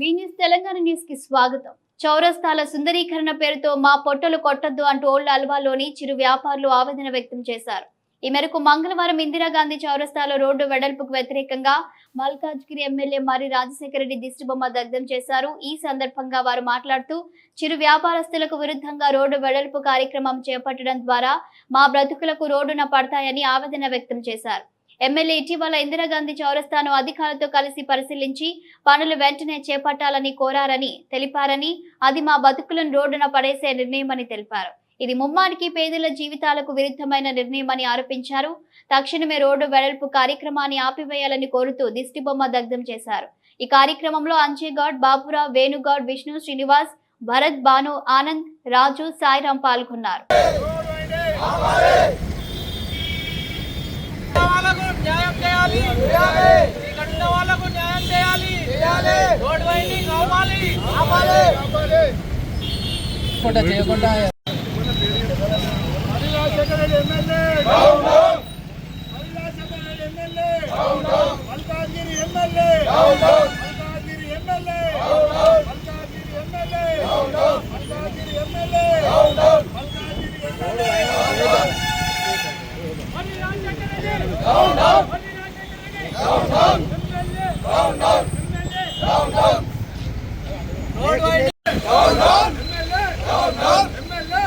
వీన్యూస్ తెలంగాణ న్యూస్కి స్వాగతం. చౌరస్తాల సుందరీకరణ పేరుతో మా పొట్టలు కొట్టొద్దు అంటూ ఓల్డ్ అల్వాలోని చిరు వ్యాపారులు ఆవేదన వ్యక్తం చేశారు. ఈ మేరకు మంగళవారం ఇందిరాగాంధీ చౌరస్తాలో రోడ్డు వెడల్పుకు వ్యతిరేకంగా మల్కాజ్గిరి ఎమ్మెల్యే మరి రాజశేఖర రెడ్డి దిష్టిబొమ్మ దగ్ధం చేశారు. ఈ సందర్భంగా వారు మాట్లాడుతూ చిరు వ్యాపారస్తులకు విరుద్ధంగా రోడ్డు వెడల్పు కార్యక్రమం చేపట్టడం ద్వారా మా బ్రతుకులకు రోడ్డున పడతాయని ఆవేదన వ్యక్తం చేశారు. ఎమ్మెల్యే ఇటీవల ఇందిరాగాంధీ చౌరస్తాను అధికారులతో కలిసి పరిశీలించి పనులు వెంటనే చేపట్టాలని కోరారని తెలిపారని అది మా బతుకులను రోడ్డున పడేసే నిర్ణయమని తెలిపారు. ఇది ముమ్మానికి పేదల జీవితాలకు విరుద్ధమైన నిర్ణయమని ఆరోపించారు. తక్షణమే రోడ్డు వెడల్పు కార్యక్రమాన్ని ఆపివేయాలని కోరుతూ దిష్టిబొమ్మ దగ్ధం చేశారు. ఈ కార్యక్రమంలో అంచేగౌడ్ బాబురావు వేణుగౌడ్ విష్ణు శ్రీనివాస్ భరత్ భాను ఆనంద్ రాజు సాయిరాం పాల్గొన్నారు. చేయకుండా చేయకుండా Malkajgiri MLA Malkajgiri MLA Malkajgiri MLA Malkajgiri MLA Malkajgiri MLA మరి రాజశేఖర రెడ్డి మరి Rajasekhara Reddy MLA MLA road widening MLA MLA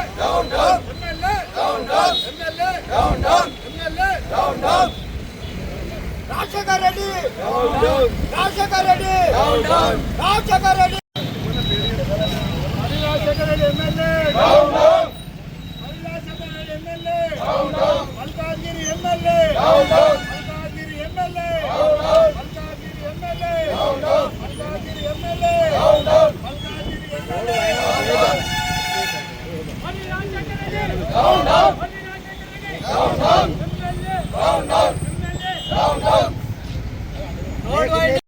MLA MLA Rajasekhar Reddy Rajasekhar Reddy Rajasekhar Reddy మరి రాజశేఖర్ రెడ్డి ఎమ్మెల్యే మరి Rajasekhar Reddy MLA Malkajgiri MLA Malkajgiri MLA Malkajgiri MLA Malkajgiri MLA Malkajgiri MLA మరి రాజశేఖర రెడ్డి మరి Rajasekhara Reddy MLA Road wide